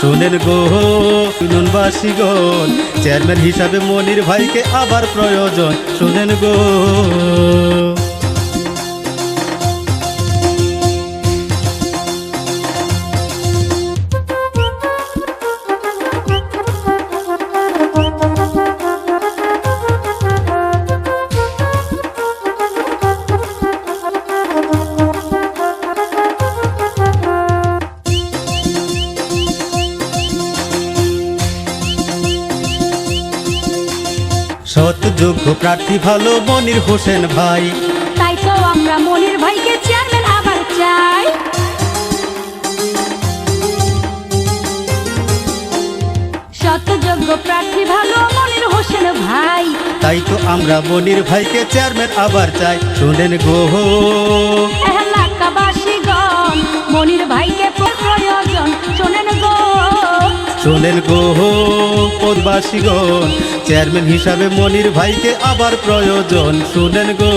শুনেন গো নুনবাসীগণ চেয়ারম্যান হিসাবে মনির ভাইকে আবার প্রয়োজন। শুনেন গো। সৎ যোগ্য প্রার্থী ভালো মনির হোসেন ভাই। তাই তো আমরা মনির ভাইকে চেয়ারম্যান আবার চাই। সত্যযোগ্য প্রার্থী ভালো মনির হোসেন ভাই। তাই তো আমরা মনির ভাইকে চেয়ারম্যান আবার চাই। শুনেন গো। এলাকাবাসীগণ মনির ভাইকে প্রয়োজন। শোনেন গো। শোনেন গো। পদবাসীগণ চেয়ারম্যান হিসাবে মনির ভাইকে আবার প্রয়োজন শুনেন গো।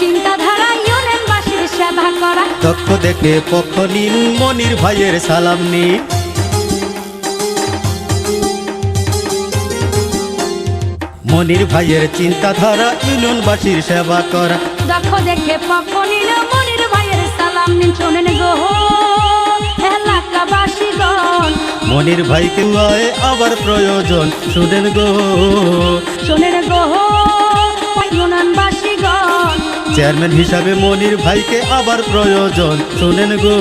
চিন্তাধারা ইউনিয়নবাসীর সেবা করা। দক্ষ দেখে পক্ষ নিন মনির ভাইয়ের সালাম নিন মনির ভাইয়ের চিন্তাধারা ইউনিয়নবাসীর সেবা করা। দক্ষ দেখে পক্ষ মনির ভাইয়ের সালাম নিন শোনেন গো। এলাকাবাসীগণ। মনির ভাইকে আবার প্রয়োজন শুনেন গো। চেয়ারম্যান হিসাবে মনির ভাইকে আবার প্রয়োজন। শোনেন গো।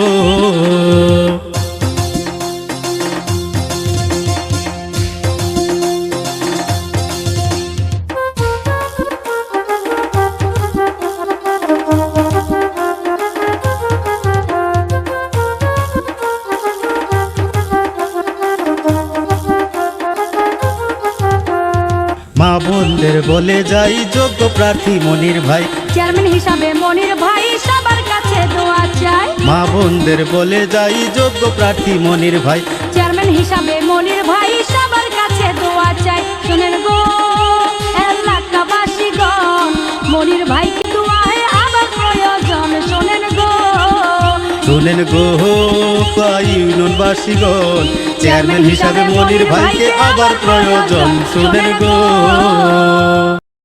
বোনদের বলে যাই যোগ্য প্রার্থী মনির ভাই। চেয়ারম্যান হিসাবে মনির ভাই সবার কাছে দোয়া চাই। মা বোনদের বলে যাই যোগ্য প্রার্থী মনির ভাই। চেয়ারম্যান হিসাবে মনির ভাই সবার কাছে দোয়া চাই। শোনেন গো এলাকাবাসী গণ মনির ভাইকে শুনেন গো ইউনিয়নবাসীগণ। চেয়ারম্যান হিসাবে মনির ভাইকে আবার প্রয়োজন। শুনেন গো